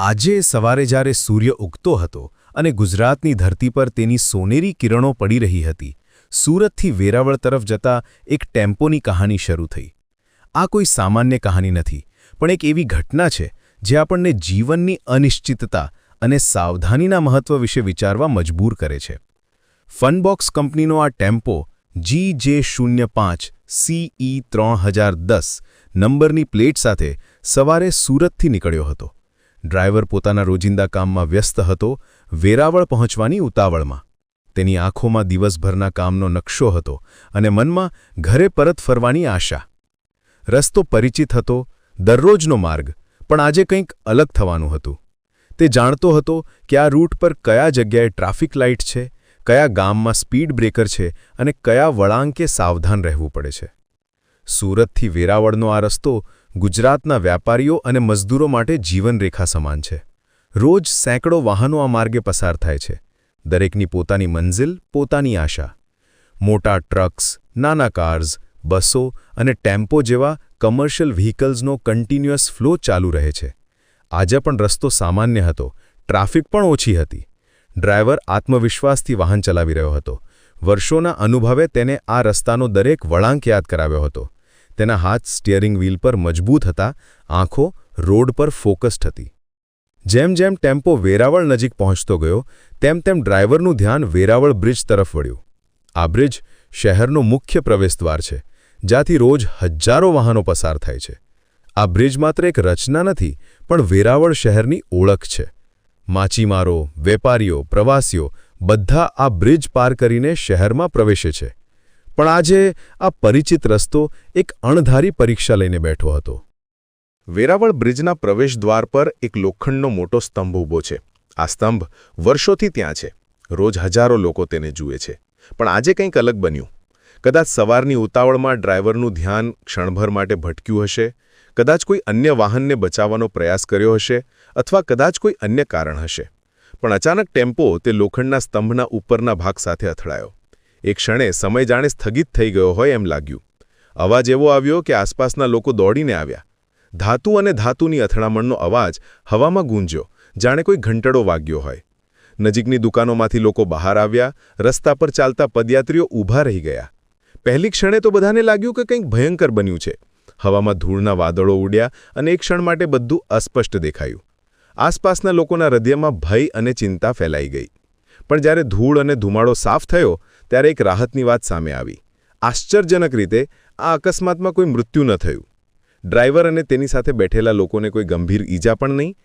આજે સવારે જ્યારે સૂર્ય ઉગતો હતો અને ગુજરાતની ધરતી પર તેની સોનેરી કિરણો પડી રહી હતી, સુરતથી વેરાવળ તરફ જતા એક ટેમ્પોની કહાની શરૂ થઈ. આ કોઈ સામાન્ય કહાની નથી, પણ એક એવી ઘટના છે, જે આપણને જીવનની અનિશ્ચિતતા અને સાવધાનીના મહત્વ વિશે વિચારવા મજબૂર કરે છે. ફનબોક્સ કંપનીનો આ ટેમ્પો જી જે શૂન્ય પાંચ સીઈ ત્રણ હજાર દસ નંબરની પ્લેટ સાથે સવારે સુરતથી નીકળ્યો હતો. ડ્રાઈવર પોતાના રોજિંદા કામમાં વ્યસ્ત હતો, વેરાવળ પહોંચવાની ઉતાવળમાં. તેની આંખોમાં દિવસભરના કામનો નકશો હતો અને મનમાં ઘરે પરત ફરવાની આશા. રસ્તો પરિચિત હતો, દરરોજનો માર્ગ, પણ આજે કંઈક અલગ થવાનું હતું. તે જાણતો હતો કે આ રૂટ પર કયા જગ્યાએ ટ્રાફિક લાઇટ છે, કયા ગામમાં સ્પીડ બ્રેકર છે અને કયા વળાંકે સાવધાન રહેવું પડે છે. સુરતથી વેરાવળનો આ રસ્તો ગુજરાતના વ્યાપારીઓ અને મજદૂરો માટે જીવનરેખા સમાન છે. રોજ સેંકડો વાહનો આ માર્ગે પસાર થાય છે. દરેકની પોતાની મંઝિલ, પોતાની આશા. મોટા ટ્રક્સ, નાના કાર્સ, બસો અને ટેમ્પો જેવા કમર્શિયલ વ્હીકલ્સનો કન્ટિન્યુઅસ ફ્લો ચાલુ રહે છે. આજે પણ રસ્તો સામાન્ય હતો. ટ્રાફિક પણ ઓછી હતી. ડ્રાઈવર આત્મવિશ્વાસથી વાહન ચલાવી રહ્યો હતો. વર્ષોના અનુભવે તેને આ રસ્તાનો દરેક વળાંક યાદ કરાવ્યો હતો. તેના હાથ સ્ટિયરિંગ વ્હીલ પર મજબૂત હતા, આંખો રોડ પર ફોકસ્ડ હતી. જેમ જેમ ટેમ્પો વેરાવળ નજીક પહોંચતો ગયો, તેમ તેમ ડ્રાઈવરનું ધ્યાન વેરાવળ બ્રિજ તરફ વળ્યું. આ બ્રિજ શહેરનો મુખ્ય પ્રવેશદ્વાર છે, જ્યાંથી રોજ હજારો વાહનો પસાર થાય છે. આ બ્રિજ માત્ર એક રચના નથી, પણ વેરાવળ શહેરની ઓળખ છે. માછીમારો, વેપારીઓ, પ્રવાસીઓ બધા આ બ્રિજ પાર કરીને શહેરમાં પ્રવેશે છે. પણ આજે આ પરિચિત રસ્તો એક અણધારી પરીક્ષા લઈને બેઠો હતો. વેરાવળ બ્રિજના પ્રવેશદ્વાર પર એક લોખંડનો મોટો સ્તંભ ઊભો છે. આ સ્તંભ વર્ષોથી ત્યાં છે. રોજ હજારો લોકો તેને જુએ છે. પણ આજે કંઈક અલગ બન્યું. કદાચ સવારની ઉતાવળમાં ડ્રાઈવરનું ધ્યાન ક્ષણભર માટે ભટક્યું હશે, કદાચ કોઈ અન્ય વાહનને બચાવવાનો પ્રયાસ કર્યો હશે, અથવા કદાચ કોઈ અન્ય કારણ હશે. પણ અચાનક ટેમ્પો તે લોખંડના સ્તંભના ઉપરના ભાગ સાથે અથડાયો. એક ક્ષણે સમય જાણે સ્થગિત થઈ ગયો હોય એમ લાગ્યું. અવાજ એવો આવ્યો કે આસપાસના લોકો દોડીને આવ્યા. ધાતુ અને ધાતુની અથડામણનો અવાજ હવામાં ગુંજ્યો, જાણે કોઈ ઘંટડો વાગ્યો હોય. નજીકની દુકાનોમાંથી લોકો બહાર આવ્યા, રસ્તા પર ચાલતા પદયાત્રીઓ ઊભા રહી ગયા. પહેલી ક્ષણે તો બધાને લાગ્યું કે કંઈક ભયંકર બન્યું છે. હવામાં ધૂળના વાદળો ઉડ્યા અને એક ક્ષણ માટે બધું અસ્પષ્ટ દેખાયું. આસપાસના લોકોના હૃદયમાં ભય અને ચિંતા ફેલાઈ ગઈ. પણ જ્યારે ધૂળ અને ધુમાડો સાફ થયો ત્યારે એક રાહતની વાત સામે આવી. આશ્ચર્યજનક રીતે આ અકસ્માતમાં કોઈ મૃત્યુ ન થયું. ડ્રાઈવર અને તેની સાથે બેઠેલા લોકોને કોઈ ગંભીર ઈજા પણ નહીં